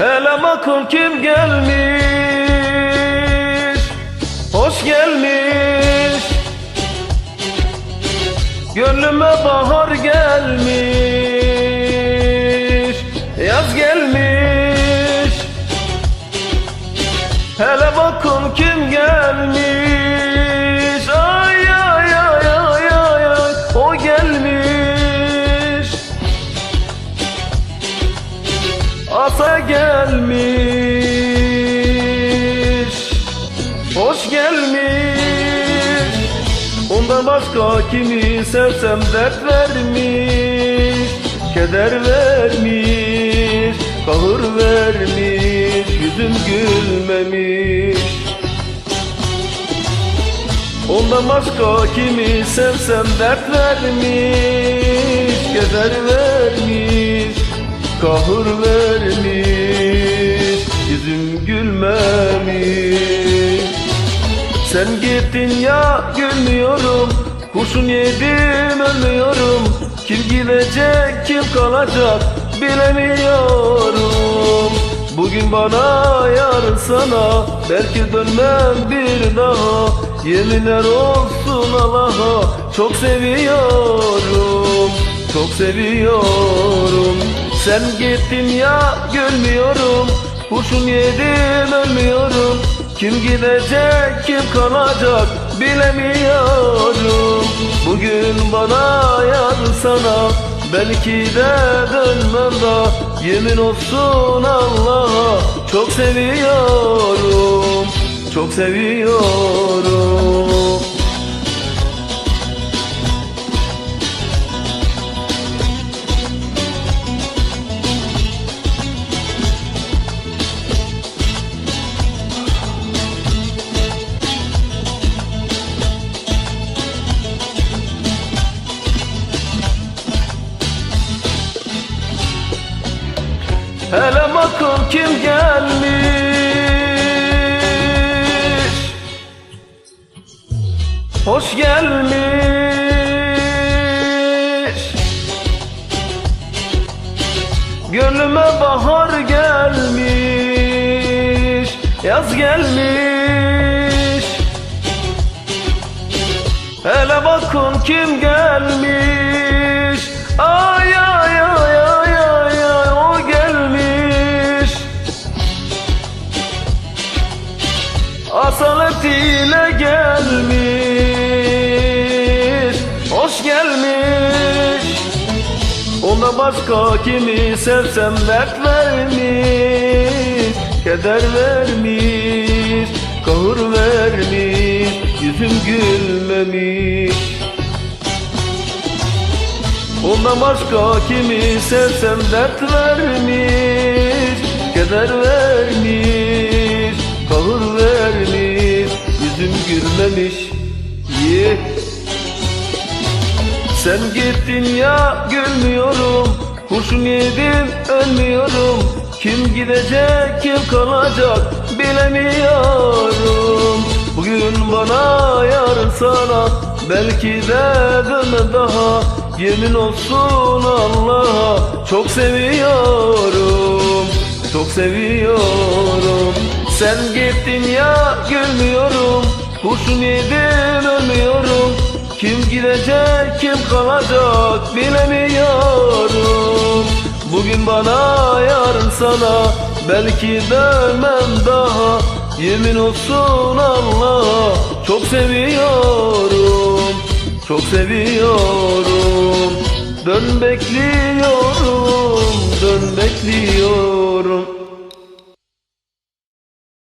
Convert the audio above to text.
Hele bakın kim gelmiş? Hoş gelmiş. Gönlüme bahar gelmiş. Yaz gelmiş. Hele bakın kim gelmiş gelmiş. Hoş gelmiş. Ondan başka kimi sevsem dert vermiş Keder vermiş Kahır vermiş Yüzüm gülmemiş. Ondan başka kimi sevsem dert vermiş Keder vermiş Kahır vermiş Gülmemiş Sen gittin ya gülmüyorum. Kurşun yedim ölmüyorum. Kim gidecek kim kalacak bilemiyorum. Bugün bana yarın sana. Belki dönmem bir daha. Yeminler olsun Allah'a. Çok seviyorum Çok seviyorum. Sen gittin ya gülmüyorum Kurşun yedim ölmüyorum. Kim gidecek kim kalacak bilemiyorum. Bugün bana yarın sana Belki de dönmem daha Yemin olsun Allah'a Çok seviyorum. Çok seviyorum Hele bakın kim gelmiş? Hoş gelmiş. Gönlüme bahar gelmiş Yaz gelmiş. Hele bakın kim gelmiş? Ay gelmiş Hoş gelmiş. Ona başka kimi sevsem dert vermiş Keder vermiş Kahır vermiş Yüzüm gülmemiş. Ondan başka kimi sevsem dert vermiş Keder vermiş Kahır vermiş Sen gittin ya gülmüyorum. Kurşun yedim ölmüyorum. Kim gidecek kim kalacak bilemiyorum. Bugün bana yarın sana. Belki de dönme daha. Yemin olsun Allah'a. Çok seviyorum Çok seviyorum. Sen gittin ya gülmüyorum. Kurşun yedim ölmüyorum gidecek kim kalacak bilemiyorum. Bugün bana yarın sana. Belki dönmem daha. Yemin olsun Allah'a Çok seviyorum. Çok seviyorum. Dön bekliyorum Dön bekliyorum